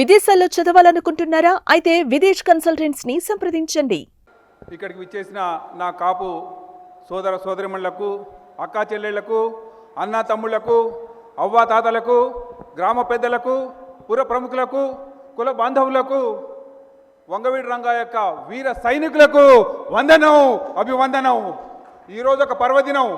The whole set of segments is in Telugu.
విదేశాల్లో చదవాలనుకుంటున్నారా? అయితే విదేశ్ కన్సల్టెంట్స్ని సంప్రదించండి. ఇక్కడికి విచ్చేసిన నా కాపు సోదర సోదరిమణులకు అక్కా చెల్లెళ్ళకు అన్న తమ్ముళ్ళకు అవ్వ తాతలకు గ్రామ పెద్దలకు పుర ప్రముఖులకు కుల బాంధవులకు వంగవీడి రంగా యొక్క వీర సైనికులకు వందనం అభివందనం. ఈరోజు ఒక పర్వదినం.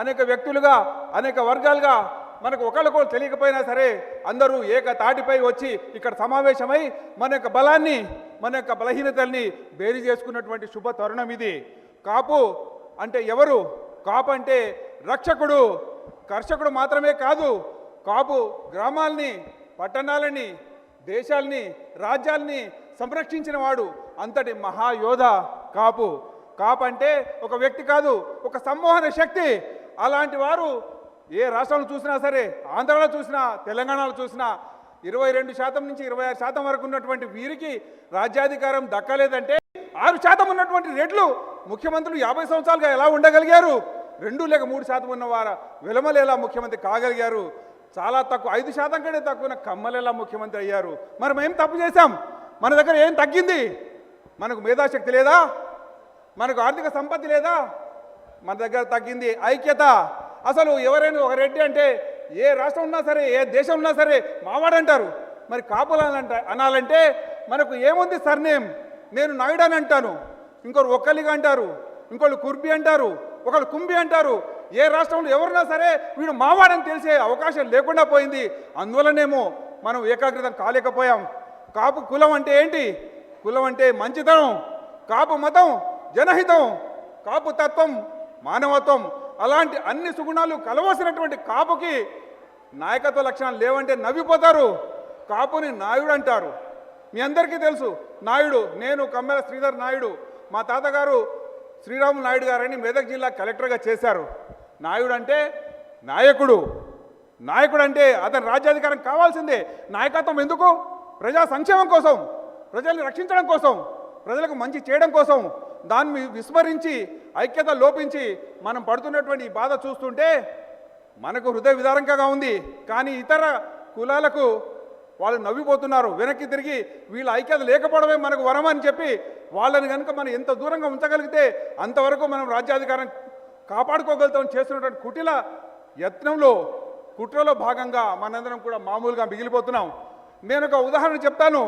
అనేక వ్యక్తులుగా అనేక వర్గాలుగా మనకు ఒకళ్ళకొకరు తెలియకపోయినా సరే అందరూ ఏక తాటిపై వచ్చి ఇక్కడ సమావేశమై మన యొక్క బలాన్ని మన యొక్క బలహీనతల్ని బేరీ చేసుకున్నటువంటి శుభ తరుణం ఇది. కాపు అంటే ఎవరు? కాపు అంటే రక్షకుడు. కర్షకుడు మాత్రమే కాదు కాపు గ్రామాల్ని పట్టణాలని దేశాల్ని రాజ్యాల్ని సంరక్షించిన వాడు. అంతటి మహాయోధ కాపు. కాపు అంటే ఒక వ్యక్తి కాదు ఒక సమ్మోహన శక్తి. అలాంటి వారు ఏ రాష్ట్రంలో చూసినా సరే ఆంధ్రాలో చూసినా తెలంగాణలో చూసినా ఇరవై రెండు శాతం నుంచి ఇరవై ఆరు శాతం వరకు ఉన్నటువంటి వీరికి రాజ్యాధికారం దక్కలేదంటే ఆరు శాతం ఉన్నటువంటి రేట్లు ముఖ్యమంత్రులు యాభై సంవత్సరాలుగా ఎలా ఉండగలిగారు? రెండు లేక మూడు శాతం ఉన్నవారు విలమలు ఎలా ముఖ్యమంత్రి కాగలిగారు? చాలా తక్కువ ఐదు శాతం కంటే తక్కువ కమ్మలు ఎలా ముఖ్యమంత్రి అయ్యారు? మరి మేము తప్పు చేశాం. మన దగ్గర ఏం తగ్గింది? మనకు మేధాశక్తి లేదా? మనకు ఆర్థిక సంపత్తి లేదా? మన దగ్గర తగ్గింది ఐక్యత. అసలు ఎవరైనా ఒక రెడ్డి అంటే ఏ రాష్ట్రం ఉన్నా సరే ఏ దేశం ఉన్నా సరే మావాడంటారు మరి కాపులంట అనాలంటే మనకు ఏముంది సర్నేమ్? నేను నాయుడు అని అంటాను. ఇంకొకరు ఒక్కలిగా అంటారు. ఇంకోళ్ళు కుర్బి అంటారు. ఒకళ్ళు కుంభి అంటారు. ఏ రాష్ట్రంలో ఎవరున్నా సరే వీడు మావాడని తెలిసే అవకాశం లేకుండా పోయింది. అందువలనేమో మనం ఏకాగ్రతం కాలేకపోయాం. కాపు కులం అంటే ఏంటి? కులం అంటే మంచితనం కాపు మతం జనహితం కాపు తత్వం మానవత్వం. అలాంటి అన్ని సుగుణాలు కలవలసినటువంటి కాపుకి నాయకత్వ లక్షణాలు లేవంటే నవ్విపోతారు. కాపుని నాయుడు అంటారు. మీ అందరికీ తెలుసు నాయుడు నేను కమ్మెల శ్రీధర్ నాయుడు. మా తాతగారు శ్రీరాములు నాయుడు గారని మెదక్ జిల్లా కలెక్టర్గా చేశారు. నాయుడు అంటే నాయకుడు. నాయకుడు అంటే అతని రాజ్యాధికారం కావాల్సిందే. నాయకత్వం ఎందుకు? ప్రజా సంక్షేమం కోసం ప్రజల్ని రక్షించడం కోసం ప్రజలకు మంచి చేయడం కోసం. దాన్ని విస్మరించి ఐక్యత లోపించి మనం పడుతున్నటువంటి ఈ బాధ చూస్తుంటే మనకు హృదయ విదారంకంగా ఉంది. కానీ ఇతర కులాలకు వాళ్ళు నవ్విపోతున్నారు. వెనక్కి తిరిగి వీళ్ళ ఐక్యత లేకపోవడమే మనకు వరం అని చెప్పి వాళ్ళని కనుక మనం ఎంత దూరంగా ఉంచగలిగితే అంతవరకు మనం రాజ్యాధికారం కాపాడుకోగలుగుతాం చేస్తున్నటువంటి కుటిల యత్నంలో కుట్రలో భాగంగా మనందరం కూడా మామూలుగా మిగిలిపోతున్నాం. నేను ఒక ఉదాహరణ చెప్తాను.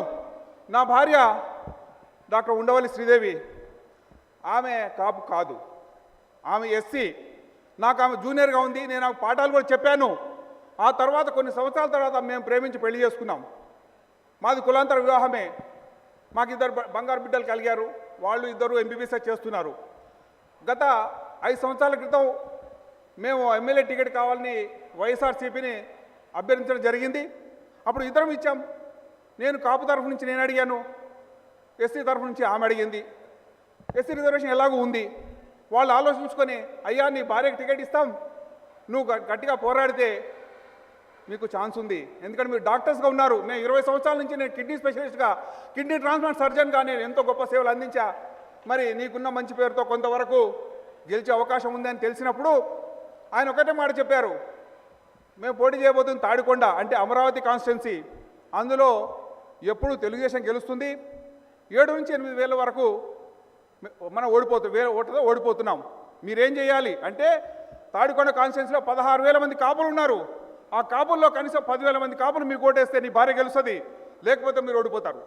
నా భార్య డాక్టర్ ఉండవల్లి శ్రీదేవి. ఆమె కాపు కాదు. ఆమె ఎస్సీ. నాకు ఆమె జూనియర్గా ఉంది. నేను ఆమె పాఠాలు కూడా చెప్పాను. ఆ తర్వాత కొన్ని సంవత్సరాల తర్వాత మేము ప్రేమించి పెళ్ళి చేసుకున్నాం. మాది కులాంతర వివాహమే. మాకు ఇద్దరు బంగారు బిడ్డలు కలిగారు. వాళ్ళు ఇద్దరు ఎంబీబీఎస్ చేస్తున్నారు. గత ఐదు సంవత్సరాల క్రితం మేము ఎమ్మెల్యే టికెట్ కావాలని వైఎస్ఆర్సీపీని అభ్యర్థించడం జరిగింది. అప్పుడు ఇద్దరం ఇచ్చాం. నేను కాపు తరఫు నుంచి నేను అడిగాను. ఎస్సీ తరఫు నుంచి ఆమె అడిగింది. ఎస్సీ రిజర్వేషన్ ఎలాగూ ఉంది? వాళ్ళు ఆలోచించుకొని అయ్యా నీ భార్యకి టికెట్ ఇస్తాం. నువ్వు గ- గట్టిగా పోరాడితే మీకు ఛాన్స్ ఉంది. ఎందుకంటే మీరు డాక్టర్స్గా ఉన్నారు. నేను ఇరవై సంవత్సరాల నుంచి నేను కిడ్నీ స్పెషలిస్ట్గా కిడ్నీ ట్రాన్స్ప్లాంట్ సర్జన్గా నేను ఎంతో గొప్ప సేవలు అందించా. మరి నీకున్న మంచి పేరుతో కొంతవరకు గెలిచే అవకాశం ఉందని తెలిసినప్పుడు ఆయన ఒకటే మాట చెప్పారు. మేము పోటీ చేయబోతుంది తాడికొండ అంటే అమరావతి కాన్స్టిట్యున్సీ. అందులో ఎప్పుడు తెలుగుదేశం గెలుస్తుంది. ఏడు నుంచి ఎనిమిది వేల వరకు మనం ఓడిపోతు వేరే ఓటుతో ఓడిపోతున్నాం. మీరేం చేయాలి? అంటే తాడికొండ కాన్స్టిట్యున్సీలో పదహారు వేల మంది కాపులు ఉన్నారు. ఆ కాపుల్లో కనీసం పదివేల మంది కాపులు మీకు ఓటేస్తే నీ భార్య గెలుస్తుంది. లేకపోతే మీరు ఓడిపోతారు.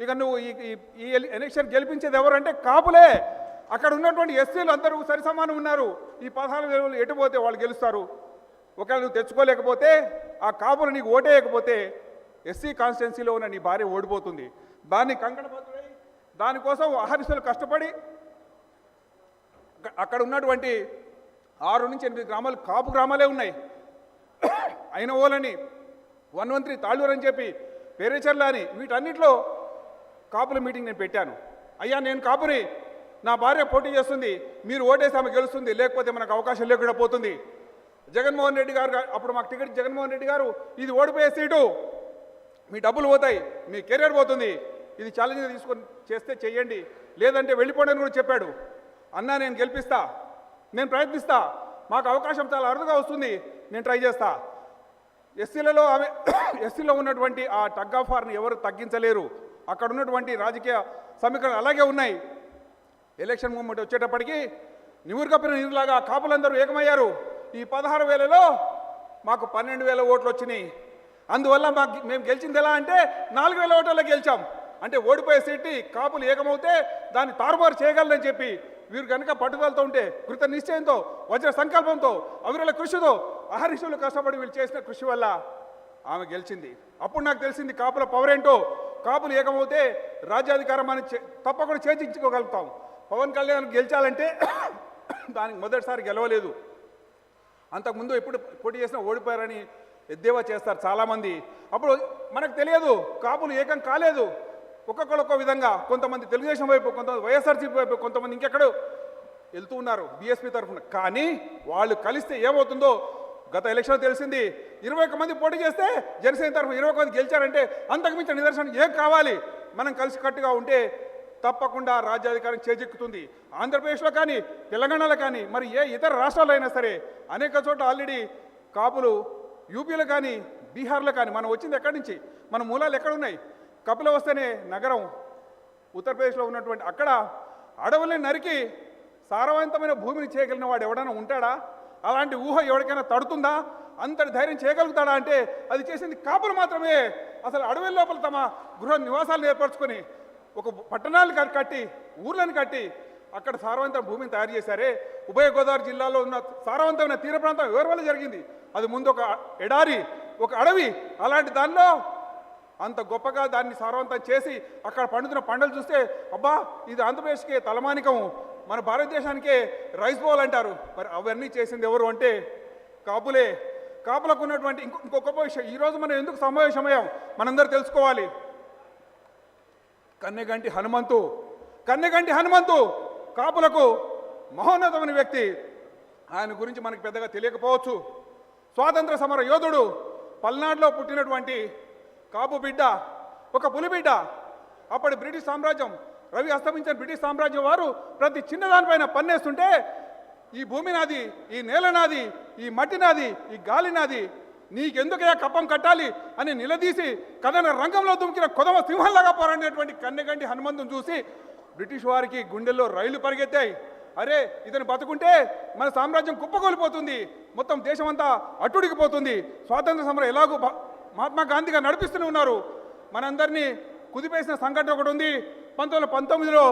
ఇక నువ్వు ఈ ఈ- ఎలక్షన్ గెలిపించేది ఎవరంటే కాపులే. అక్కడ ఉన్నటువంటి ఎస్సీలు అందరూ సరిసమానం ఉన్నారు. ఈ పదహారు వేలు ఎటు పోతే వాళ్ళు గెలుస్తారు. ఒకవేళ నువ్వు తెచ్చుకోలేకపోతే ఆ కాపులు నీకు ఓటేయకపోతే ఎస్సీ కాన్స్టిట్యున్సీలో ఉన్న నీ భార్య ఓడిపోతుంది. దాన్ని కంకణ దానికోసం అహర్నిశలు కష్టపడి అక్కడ ఉన్నటువంటి ఆరు నుంచి ఎనిమిది గ్రామాలు కాపు గ్రామాలే ఉన్నాయి. అయిన ఓలని వన్ వన్ త్రీ తాళ్ళూరు అని చెప్పి పేరేచర్ల అని వీటన్నిటిలో కాపుల మీటింగ్ నేను పెట్టాను. అయ్యా నేను కాపుని నా భార్య పోటీ చేస్తుంది మీరు ఓటేసి ఆమె గెలుస్తుంది లేకపోతే మనకు అవకాశం లేకుండా పోతుంది. జగన్మోహన్ రెడ్డి గారు అప్పుడు మాకు టికెట్ జగన్మోహన్ రెడ్డి గారు ఇది ఓడిపోయే సీటు మీ డబ్బులు పోతాయి మీ కెరియర్ పోతుంది ఇది ఛాలెంజ్గా తీసుకొని చేస్తే చెయ్యండి లేదంటే వెళ్ళిపోండి అని కూడా చెప్పాడు. అన్నా నేను గెలిపిస్తా. నేను ప్రయత్నిస్తా. మాకు అవకాశం చాలా అరుదుగా వస్తుంది. నేను ట్రై చేస్తా. ఎస్సీలలో ఆమె ఎస్సీలో ఉన్నటువంటి ఆ టగ్ ఆఫ్ వార్ని ఎవరు తగ్గించలేరు. అక్కడ ఉన్నటువంటి రాజకీయ సమీకరణలు అలాగే ఉన్నాయి. ఎలక్షన్ మూమెంట్ వచ్చేటప్పటికి నివురుకప్పిన నీరులాగా కాపులందరూ ఏకమయ్యారు. ఈ పదహారు వేలలో మాకు పన్నెండు వేల ఓట్లు వచ్చినాయి. అందువల్ల మాకు మేము గెలిచింది ఎలా అంటే నాలుగు వేల ఓట్లలో గెలిచాం. అంటే ఓడిపోయే సీట్ని కాపులు ఏకమవుతే దాన్ని తారుమారు చేయగలరని చెప్పి వీరు కనుక పట్టుదలతో ఉంటే కృత నిశ్చయంతో వజ్ర సంకల్పంతో అవిరల కృషితో అహర్నిశలు కష్టపడి వీళ్ళు చేసిన కృషి వల్ల ఆమె గెలిచింది. అప్పుడు నాకు తెలిసింది కాపుల పవర్ ఏంటో. కాపులు ఏకమవుతే రాజ్యాధికారం అని చే- తప్పకుండా చేర్చించుకోగలుగుతాం. పవన్ కళ్యాణ్ గెలిచాలంటే దానికి మొదటిసారి గెలవలేదు. అంతకుముందు ఎప్పుడు పోటీ చేసినా ఓడిపోయారని ఎద్దేవా చేస్తారు చాలామంది. అప్పుడు మనకు తెలియదు కాపులు ఏకం కాలేదు. ఒక్కొక్కరు ఒక్కో విధంగా కొంతమంది తెలుగుదేశం వైపు కొంతమంది వైఎస్ఆర్సీపీ వైపు కొంతమంది ఇంకెక్కడో వెళ్తూ ఉన్నారు బీఎస్పీ తరఫున. కానీ వాళ్ళు కలిస్తే ఏమవుతుందో గత ఎలక్షన్ తెలిసింది ఇరవై ఒక్క మంది పోటీ చేస్తే జనసేన తరఫున ఇరవై మంది గెలిచారంటే అంతకుమించిన నిదర్శనం ఏం కావాలి? మనం కలిసికట్టుగా ఉంటే తప్పకుండా రాజ్యాధికారం చేజెక్కుతుంది. ఆంధ్రప్రదేశ్లో కానీ తెలంగాణలో కానీ మరి ఏ ఇతర రాష్ట్రాల్లో అయినా సరే అనేక చోట్ల ఆల్రెడీ కాపులు యూపీలో కానీ బీహార్లో కానీ మనం వచ్చింది ఎక్కడి నుంచి? మన మూలాలు ఎక్కడ ఉన్నాయి కపిల వస్తేనే నగరం. ఉత్తరప్రదేశ్లో ఉన్నటువంటి అక్కడ అడవుల్ని నరికి సారవంతమైన భూమిని చేయగలిగిన వాడు ఎవడైనా ఉంటాడా? అలాంటి ఊహ ఎవరికైనా తడుతుందా? అంతటి ధైర్యం చేయగలుగుతాడా అంటే అది చేసింది కాపులు మాత్రమే. అసలు అడవుల లోపల తమ గృహ నివాసాలను ఏర్పరచుకొని ఒక పట్టణాలు కట్టి ఊర్లను కట్టి అక్కడ సారవంతమైన భూమిని తయారు చేశారే. ఉభయ గోదావరి జిల్లాలో ఉన్న సారవంతమైన తీర ప్రాంతం ఎవరి వల్ల జరిగింది? అది ముందు ఒక ఎడారి ఒక అడవి అలాంటి దానిలో అంత గొప్పగా దాన్ని సారవంతం చేసి అక్కడ పండుతున్న పంటలు చూస్తే అబ్బా ఇది ఆంధ్రప్రదేశ్కే తలమానికం. మన భారతదేశానికే రైస్ బౌల్ అంటారు. మరి అవన్నీ చేసింది ఎవరు అంటే కాపులే కాపులకు ఉన్నటువంటి ఇంకో ఇంకో గొప్ప విషయం ఈరోజు మనం ఎందుకు సమావేశమయ్యాం? మనందరూ తెలుసుకోవాలి. కన్నెగంటి హనుమంతు కన్నెగంటి హనుమంతు కాపులకు మహోన్నతమైన వ్యక్తి. ఆయన గురించి మనకు పెద్దగా తెలియకపోవచ్చు. స్వాతంత్ర సమర యోధుడు పల్నాడులో పుట్టినటువంటి కాపు బిడ్డ ఒక పులి బిడ్డ. అప్పటి బ్రిటిష్ సామ్రాజ్యం రవి అస్తమించిన బ్రిటిష్ సామ్రాజ్యం వారు ప్రతి చిన్నదానిపైన పన్నేస్తుంటే ఈ భూమి నాది ఈ నేల నాది ఈ మట్టి నాది ఈ గాలి నాది నీకెందుకయ్యా కప్పం కట్టాలి అని నిలదీసి కథన రంగంలో దుమికిన కొదమ సింహంలాగా పోరాడినటువంటి కన్నెగంటి హనుమంతుని చూసి బ్రిటిష్ వారికి గుండెల్లో రైళ్ళు పరిగెత్తాయి. అరే ఇతను బతుకుంటే మన సామ్రాజ్యం కుప్పకూలిపోతుంది. మొత్తం దేశమంతా అట్టుడికిపోతుంది స్వాతంత్ర సమరం ఎలాగో భా- మహాత్మా గాంధీగా నడిపిస్తూనే ఉన్నారు. మనందరినీ కుదిపేసిన సంఘటన ఒకటి ఉంది. పంతొమ్మిది వందల పంతొమ్మిదిలో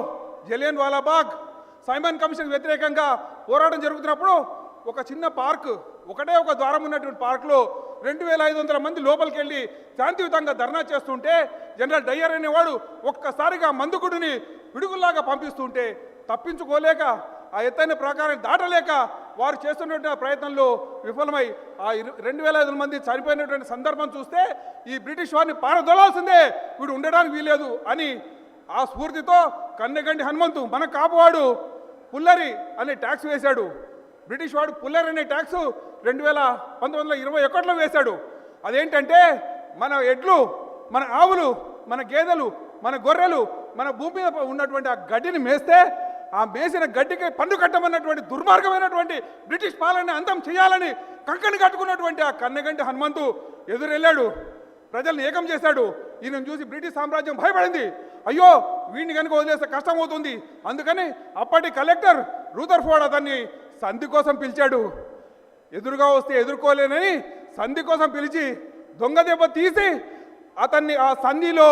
జలియన్ వాలాబాగ్ సైమన్ కమిషన్ వ్యతిరేకంగా పోరాటం జరుగుతున్నప్పుడు ఒక చిన్న పార్క్ ఒకటే ఒక ద్వారం ఉన్నటువంటి పార్కులో రెండు వేల ఐదు వందల మంది లోపలికి వెళ్ళి శాంతియుతంగా ధర్నా చేస్తుంటే జనరల్ డయ్యర్ అనేవాడు ఒక్కసారిగా మందుకుడిని పిడుగుల్లాగా పంపిస్తుంటే తప్పించుకోలేక ఆ ఎత్తైన ప్రకారం దాటలేక వారు చేస్తున్నటువంటి ప్రయత్నంలో విఫలమై ఆ ఇరు రెండు వేల ఐదు మంది చనిపోయినటువంటి సందర్భం చూస్తే ఈ బ్రిటిష్ వారిని పారదొలాల్సిందే. వీడు ఉండడానికి వీలేదు అని ఆ స్ఫూర్తితో కన్నెగండి హనుమంతు మన కాపువాడు పుల్లరి అనే ట్యాక్స్ వేశాడు. బ్రిటిష్ వాడు పుల్లర్ అనే ట్యాక్స్ రెండు వేల పంతొమ్మిది వందల ఇరవై ఒకటిలో వేశాడు. అదేంటంటే మన ఎడ్లు మన ఆవులు మన గేదెలు మన గొర్రెలు మన భూమి మీద ఉన్నటువంటి ఆ గడ్డిని మేస్తే ఆ మేసిన గడ్డికి పన్ను కట్టమన్నటువంటి దుర్మార్గమైనటువంటి బ్రిటిష్ పాలనని అంతం చేయాలని కంకణి కట్టుకున్నటువంటి ఆ కన్నెగంటి హనుమంతు ఎదురెళ్ళాడు. ప్రజల్ని ఏకం చేశాడు. ఈయన చూసి బ్రిటిష్ సామ్రాజ్యం భయపడింది. అయ్యో వీడిని కనుక వదిలేస్తే కష్టం అవుతుంది అందుకని అప్పటి కలెక్టర్ రూదర్ఫోర్డ్ అతన్ని సంధి కోసం పిలిచాడు. ఎదురుగా వస్తే ఎదుర్కోలేనని సంధి కోసం పిలిచి దొంగ దెబ్బ తీసి అతన్ని ఆ సంధిలో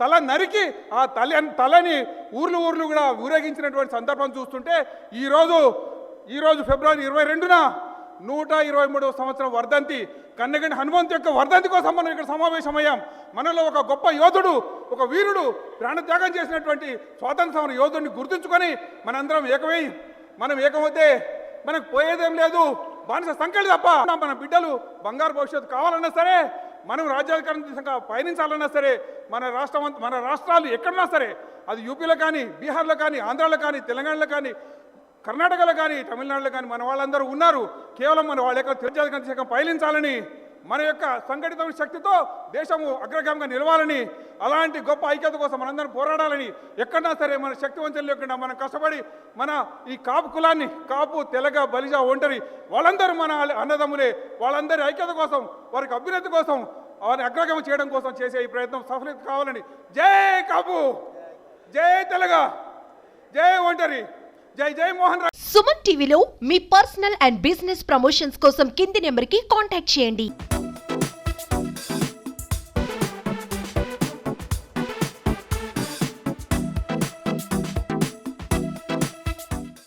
తల నరికి ఆ తల తలని ఊర్లు ఊర్లు కూడా ఊరేగించినటువంటి సందర్భం చూస్తుంటే ఈరోజు ఈరోజు ఫిబ్రవరి ఇరవై రెండున నూట ఇరవై మూడవ సంవత్సరం వర్ధంతి. కన్నగండి హనుమంతు యొక్క వర్ధంతి కోసం మనం ఇక్కడ సమావేశమయ్యాం. మనలో ఒక గొప్ప యోధుడు ఒక వీరుడు ప్రాణత్యాగం చేసినటువంటి స్వాతంత్ర సమర యోధుడిని గుర్తుంచుకొని మనందరం ఏకమై మనం ఏకమైతే మనకు పోయేదేం లేదు. బానిస సంఖ్యలు తప్ప మన బిడ్డలు బంగారు భవిష్యత్తు కావాలన్నా సరే మనం రాజ్యాధికారం దిశగా పయనించాలన్నా సరే మన రాష్ట్రం మన రాష్ట్రాలు ఎక్కడన్నా సరే అది యూపీలో కానీ బీహార్లో కానీ ఆంధ్రాలో కానీ తెలంగాణలో కానీ కర్ణాటకలో కానీ తమిళనాడులో కానీ మన వాళ్ళందరూ ఉన్నారు. కేవలం మన వాళ్ళ యొక్క రాజ్యాధికారం దిశగా పయనించాలని మన యొక్క సంఘటిత శక్తితో దేశము అగ్రగామిగా నిలవాలని అలాంటి గొప్ప ఐక్యత కోసం మనందరం పోరాడాలని ఎక్కడన్నా సరే మన శక్తివంతం లేకుండా మనం కష్టపడి మన ఈ కాపు కులాన్ని కాపు తెలగ బలిజ ఒంటరి వాళ్ళందరూ మన అన్నదమ్ములే వాళ్ళందరి ఐక్యత కోసం వారికి అభ్యున్నతి కోసం వారిని అగ్రగమ చేయడం కోసం చేసే ఈ ప్రయత్నం సఫలిత కావాలని. జై కాపు! జై తెలగ! జై ఒంటరి! జై జై మోహన్ సుమన్ టీవీలో మీ పర్సనల్ అండ్ బిజినెస్ ప్రమోషన్స్ కోసం కింది నెంబర్కి కాంటాక్ట్ చేయండి.